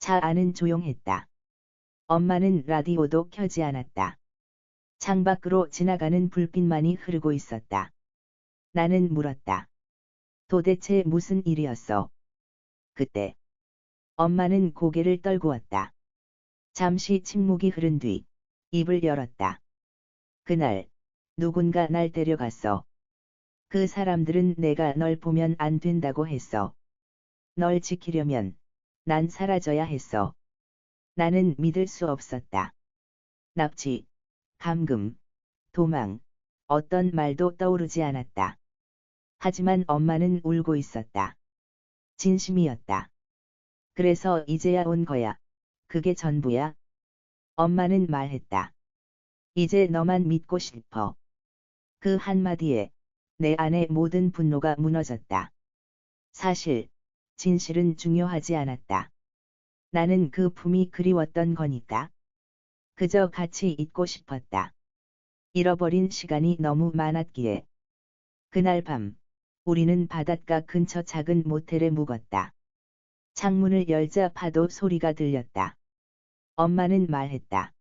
차 안은 조용했다. 엄마는 라디오도 켜지 않았다. 창밖으로 지나가는 불빛만이 흐르고 있었다. 나는 물었다. 도대체 무슨 일이었어? 그때 엄마는 고개를 떨구었다. 잠시 침묵이 흐른 뒤 입을 열었다. 그날 누군가 날 데려갔어. 그 사람들은 내가 널 보면 안 된다고 했어. 널 지키려면 난 사라져야 했어. 나는 믿을 수 없었다. 납치, 감금, 도망, 어떤 말도 떠오르지 않았다. 하지만 엄마는 울고 있었다. 진심이었다. 그래서 이제야 온 거야. 그게 전부야. 엄마는 말했다. 이제 너만 믿고 싶어. 그 한마디에 내 안의 모든 분노가 무너졌다. 사실, 진실은 중요하지 않았다. 나는 그 품이 그리웠던 거니까. 그저 같이 있고 싶었다. 잃어버린 시간이 너무 많았기에. 그날 밤, 우리는 바닷가 근처 작은 모텔에 묵었다. 창문을 열자 파도 소리가 들렸다. 엄마는 말했다.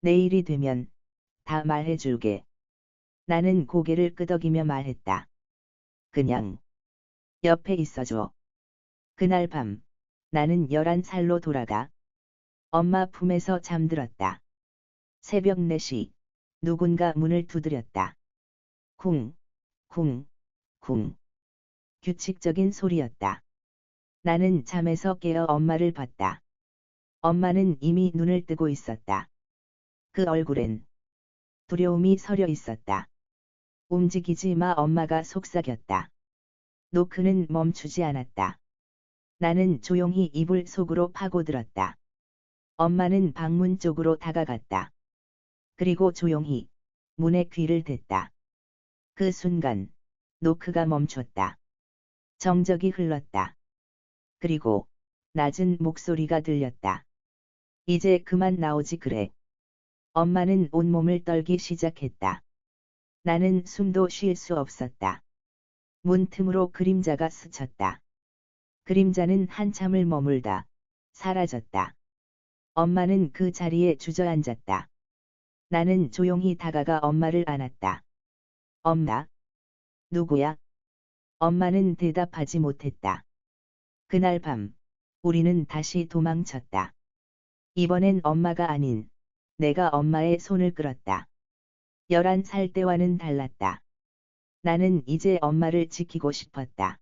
내일이 되면 다 말해줄게. 나는 고개를 끄덕이며 말했다. 그냥 옆에 있어줘. 그날 밤 나는 11살로 돌아가 엄마 품에서 잠들었다. 새벽 4시 누군가 문을 두드렸다. 쿵, 쿵, 쿵. 규칙적인 소리였다. 나는 잠에서 깨어 엄마를 봤다. 엄마는 이미 눈을 뜨고 있었다. 그 얼굴엔 두려움이 서려 있었다. 움직이지 마 엄마가 속삭였다. 노크는 멈추지 않았다. 나는 조용히 이불 속으로 파고들었다. 엄마는 방문 쪽으로 다가갔다. 그리고 조용히 문에 귀를 댔다. 그 순간 노크가 멈췄다. 정적이 흘렀다. 그리고 낮은 목소리가 들렸다. 이제 그만 나오지 그래. 엄마는 온몸을 떨기 시작했다. 나는 숨도 쉴 수 없었다. 문 틈으로 그림자가 스쳤다. 그림자는 한참을 머물다 사라졌다. 엄마는 그 자리에 주저앉았다. 나는 조용히 다가가 엄마를 안았다. 엄마? 누구야? 엄마는 대답하지 못했다. 그날 밤, 우리는 다시 도망쳤다. 이번엔 엄마가 아닌, 내가 엄마의 손을 끌었다. 11살 때와는 달랐다. 나는 이제 엄마를 지키고 싶었다.